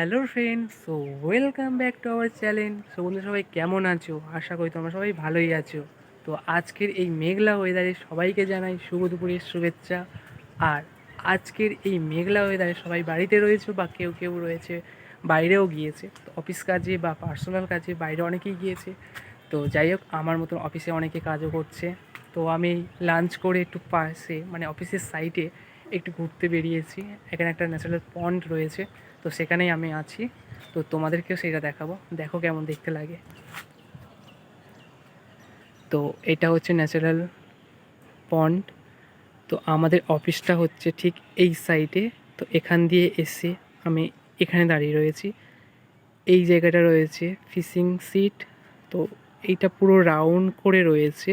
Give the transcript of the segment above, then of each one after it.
Hello friend so welcome back to our channel. So বন্ধু সবাই কেমন আছো? আশা করি তোমরা সবাই ভালোই আছো। তো আজকের এই মেঘলা ওয়েদারে সবাইকে জানাই শুভ দুপুরের শুভেচ্ছা। আর আজকের এই মেঘলা ওয়েদারে সবাই বাড়িতে রয়েছে বা কেউ কেউ রয়েছে, বাইরেও গিয়েছে। তো অফিস কাজে বা পার্সোনাল কাজে বাইরে অনেকেই গিয়েছে। তো যাই হোক, আমার মতন অফিসে অনেকে কাজও করছে। তো আমি লাঞ্চ করে একটু পাশে মানে অফিসের সাইডে একটু ঘুরতে বেরিয়েছি। এখানে একটা ন্যাচারাল পন্ড রয়েছে, তো সেখানেই আমি আছি। তো তোমাদেরকেও সেটা দেখাবো। দেখো কেমন দেখতে লাগে। তো এটা হচ্ছে ন্যাচারাল পন্ড। তো আমাদের অফিসটা হচ্ছে ঠিক এই সাইডে। তো এখান দিয়ে এসে আমি এখানে দাঁড়িয়ে রয়েছি। এই জায়গাটা রয়েছে ফিশিং সিট। তো এইটা পুরো রাউন্ড করে রয়েছে।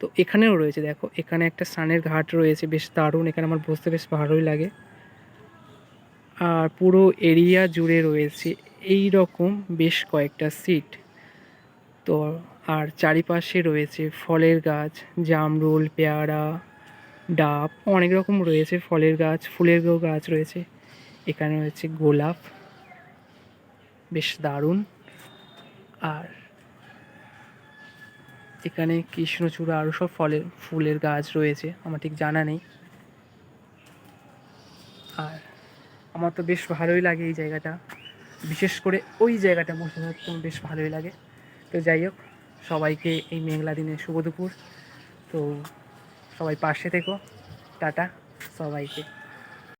তো এখানেও রয়েছে, দেখো। এখানে একটা সানের ঘাট রয়েছে, বেশ দারুণ। এখানে আমার বসতে বেশ ভালোই লাগে। আর পুরো এরিয়া জুড়ে রয়েছে এই রকম বেশ কয়েকটা সিট। তো আর চারিপাশে রয়েছে ফলের গাছ, জামরুল, পেয়ারা, ডাব, অনেক রকম রয়েছে ফলের গাছ ফুলেরও গাছ রয়েছে। এখানে রয়েছে গোলাপ, বেশ দারুণ। আর এখানে কৃষ্ণচূড়া আরও সব ফলের, ফুলের গাছ রয়েছে, আমার ঠিক জানা নেই। আর আমার তো বেশ ভালোই লাগে এই জায়গাটা। বিশেষ করে ওই জায়গাটা বসে থাকতে আমার বেশ ভালোই লাগে। তো যাই হোক, সবাইকে এই মেঘলা দিনে শুভ দুপুর। তো সবাই পাশে থেকো। টাটা সবাইকে।